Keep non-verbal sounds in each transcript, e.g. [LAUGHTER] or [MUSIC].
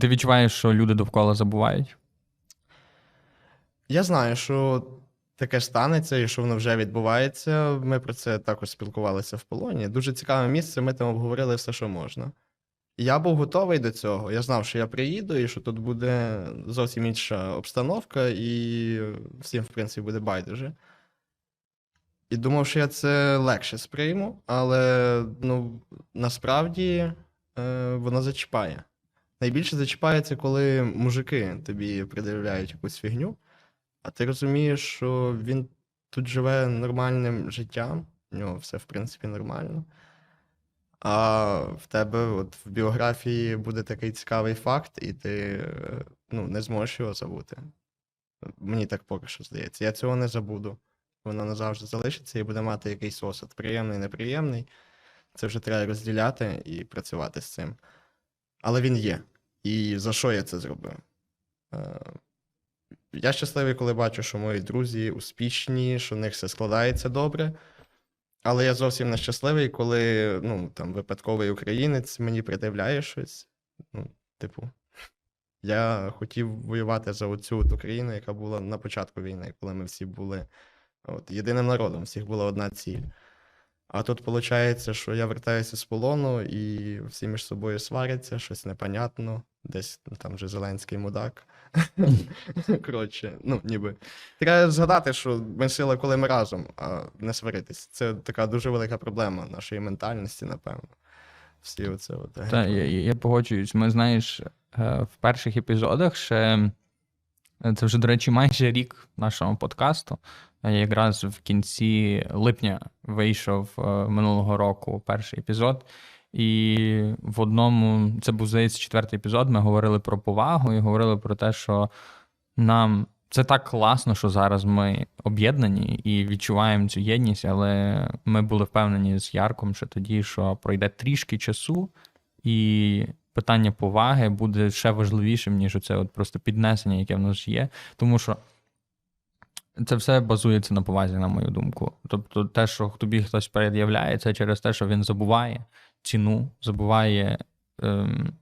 Ти відчуваєш, що люди довкола забувають? Я знаю, що таке станеться і що воно вже відбувається. Ми про це також спілкувалися в полоні. Дуже цікаве місце, ми там обговорили все, що можна. Я був готовий до цього. Я знав, що я приїду і що тут буде зовсім інша обстановка, і всім, в принципі, буде байдуже. І думав, що я це легше сприйму, але ну, насправді е, воно зачіпає. Найбільше зачіпається, коли мужики тобі придивляють якусь фігню, а ти розумієш, що він тут живе нормальним життям, в нього все, в принципі, нормально. А в тебе от в біографії буде такий цікавий факт, і ти ну, не зможеш його забути. Мені так поки що здається. Я цього не забуду. Воно назавжди залишиться і буде мати якийсь осад. Приємний, неприємний. Це вже треба розділяти і працювати з цим. Але він є. І за що я це зробив? Е, Я щасливий, коли бачу, що мої друзі успішні, що в них все складається добре. Але я зовсім не щасливий, коли ну, там, випадковий українець мені придивляє щось. Ну, типу, я хотів воювати за оцю от Україну, яка була на початку війни, коли ми всі були от, єдиним народом, всіх була одна ціль. А тут виходить, що я вертаюся з полону, і всі між собою сваряться, щось непонятно, десь ну, там вже Зеленський мудак. [LAUGHS] Коротше, ну, ніби. Треба згадати, що ми сила, коли ми разом, а не сваритись. Це така дуже велика проблема нашої ментальності, напевно. Всі оце от. Та, я, я погоджуюсь. Ми, знаєш, е, в перших епізодах ще це вже, до речі, майже рік нашого подкасту. Е, Якраз в кінці липня вийшов е, минулого року перший епізод. І в одному, це був здається, четвертий епізод. Ми говорили про повагу і говорили про те, що нам це так класно, що зараз ми об'єднані і відчуваємо цю єдність, але ми були впевнені з Ярком, що тоді, що пройде трішки часу, і питання поваги буде ще важливішим, ніж оце от просто піднесення, яке в нас є. Тому що це все базується на повазі, на мою думку. Тобто, те, що тобі хтось пред'являє, це через те, що він забуває ціну, забуває ем,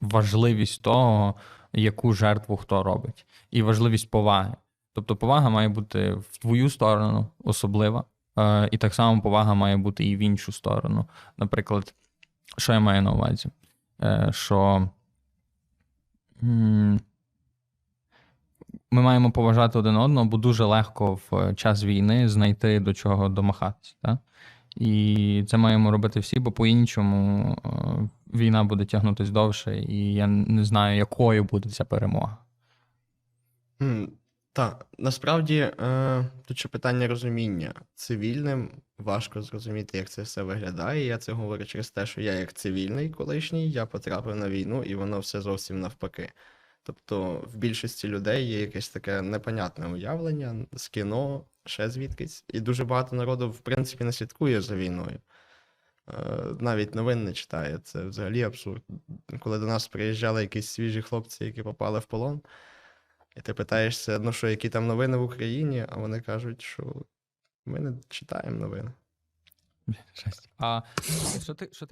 важливість того, яку жертву хто робить, і важливість поваги. Тобто, повага має бути в твою сторону особлива, е, і так само повага має бути і в іншу сторону. Наприклад, що я маю на увазі? Е, що ми маємо поважати один одного, бо дуже легко в час війни знайти до чого домахатися. Так? І це маємо робити всі, бо по-іншому е, війна буде тягнутися довше, і я не знаю, якою буде ця перемога. Так, насправді е, тут ще питання розуміння. Цивільним важко зрозуміти, як це все виглядає. Я це говорю через те, що я як цивільний колишній, я потрапив на війну, і воно все зовсім навпаки. Тобто в більшості людей є якесь таке непонятне уявлення з кіно, ще звідкись. І дуже багато народу, в принципі, не слідкує за війною. Е, навіть новин не читає. Це взагалі абсурд. Коли до нас приїжджали якісь свіжі хлопці, які попали в полон, і ти питаєшся, ну що, які там новини в Україні, а вони кажуть, що ми не читаємо новини. А що ти, що ти